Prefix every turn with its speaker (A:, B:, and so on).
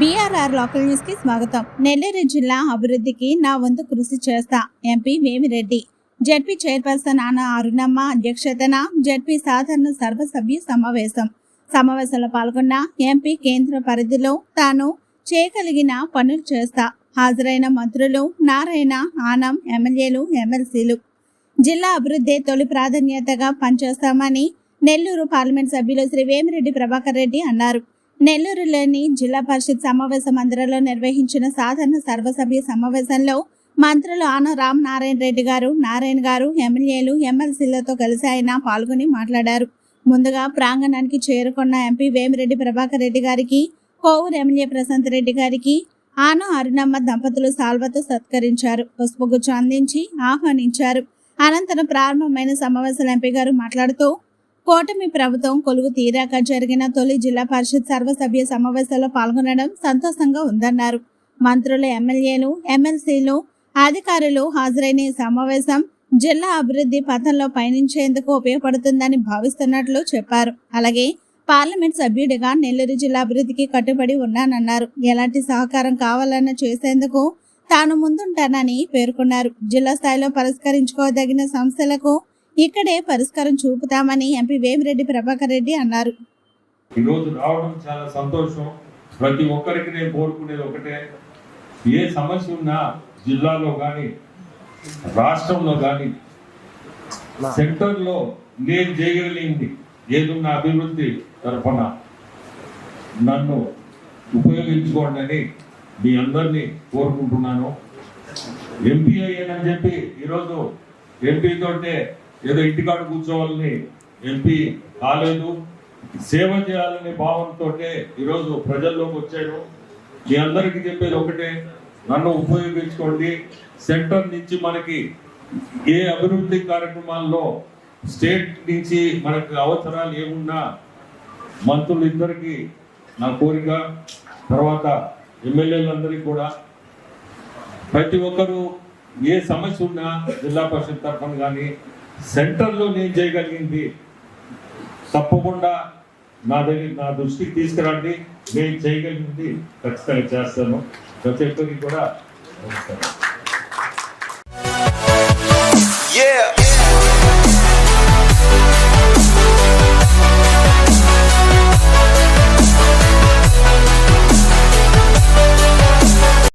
A: BRR local న్యూస్కి స్వాగతం. నెల్లూరు జిల్లా అభివృద్ధికి నా వంతు కృషి చేస్తా ఎంపీ వేమిరెడ్డి. జడ్పీ చైర్పర్సన్ ఆన అరుణమ్మ అధ్యక్షతన జడ్పీ సాధారణ సర్వసభ్య సమావేశం. సమావేశంలో పాల్గొన్న ఎంపీ కేంద్ర పరిధిలో తాను చేయగలిగిన పనులు చేస్తా. హాజరైన మంత్రులు నారాయణ ఆనం ఎమ్మెల్యేలు ఎమ్మెల్సీలు. జిల్లా అభివృద్ధి తొలి ప్రాధాన్యతగా పనిచేస్తామని నెల్లూరు పార్లమెంట్ సభ్యులు శ్రీ వేమిరెడ్డి ప్రభాకర్ రెడ్డి అన్నారు. నెల్లూరులోని జిల్లా పరిషత్ సమావేశ మందిరంలో నిర్వహించిన సాధారణ సర్వసభ్య సమావేశంలో మంత్రులు ఆన రామ్ నారాయణ రెడ్డి గారు నారాయణ గారు ఎమ్మెల్యేలు ఎమ్మెల్సీలతో కలిసి ఆయన పాల్గొని మాట్లాడారు. ముందుగా ప్రాంగణానికి చేరుకున్న ఎంపీ వేమిరెడ్డి ప్రభాకర్ రెడ్డి గారికి కోవూరు ఎమ్మెల్యే ప్రశాంత్ రెడ్డి గారికి ఆన అరుణమ్మ దంపతులు సాల్వతో సత్కరించారు. పుష్పగుచ్చం అందించి ఆహ్వానించారు. అనంతరం ప్రారంభమైన సమావేశంలో ఎంపీ గారు మాట్లాడుతూ కూటమి ప్రభుత్వం కొలువు తీరాక జరిగిన తొలి జిల్లా పరిషత్ సర్వసభ్య సమావేశంలో పాల్గొనడం సంతోషంగా ఉందన్నారు. మంత్రులు ఎమ్మెల్యేలు ఎమ్మెల్సీలు అధికారులు హాజరైన ఈ సమావేశం జిల్లా అభివృద్ధి పథంలో పయనించేందుకు ఉపయోగపడుతుందని భావిస్తున్నట్లు చెప్పారు. అలాగే పార్లమెంట్ సభ్యుడిగా నెల్లూరు జిల్లా అభివృద్ధికి కట్టుబడి ఉన్నానన్నారు. ఎలాంటి సహకారం కావాలన్నా చేసేందుకు తాను ముందుంటానని పేర్కొన్నారు. జిల్లా స్థాయిలో పరిష్కరించుకోదగిన సమస్యలకు ఇక్కడే పరిష్కారం చూపుతామని ఎంపీ వేమిరెడ్డి ప్రభాకర్ రెడ్డి అన్నారు.
B: ఈరోజు రావడం చాలా సంతోషం. ప్రతి ఒక్కరికి నేను కోరుకునేది ఒకటే. ఏ సమస్య ఉన్నా జిల్లాలో కానీ రాష్ట్రంలో కానీ సెంటర్లో నేను చేయగలిగింది ఏదున్న అభివృద్ధి తరఫున. నన్ను ఉపయోగించుకోండి అని మీ అందరినీ కోరుకుంటున్నాను. ఎంపీ అయ్యానని చెప్పి ఈరోజు ఎంపీ తోటే ఏదో ఇంటికాడ కూర్చోవాలని ఎంపీ కాలేదు. సేవ చేయాలనే భావంతో ఈరోజు ప్రజల్లోకి వచ్చాను మీ అందరికీ చెప్పేది ఒకటే నన్ను ఉపయోగించుకోండి. సెంటర్ నుంచి మనకి ఏ అభివృద్ధి కార్యక్రమాల్లో స్టేట్ నుంచి మనకు అవసరాలు ఏమున్నా మంత్రులు ఇద్దరికి నా కోరిక తర్వాత ఎమ్మెల్యేలందరికీ కూడా. ప్రతి ఒక్కరూ ఏ సమస్య ఉన్నా జిల్లా పరిషత్ తరఫున కానీ సెంటర్లో నేను చేయగలిగింది. తప్పకుండా నా దగ్గర నా దృష్టికి తీసుకురండి. నేను చేయగలిగింది ఖచ్చితంగా చేస్తాను. ప్రతి ఒక్కరికి కూడా నమస్కారం.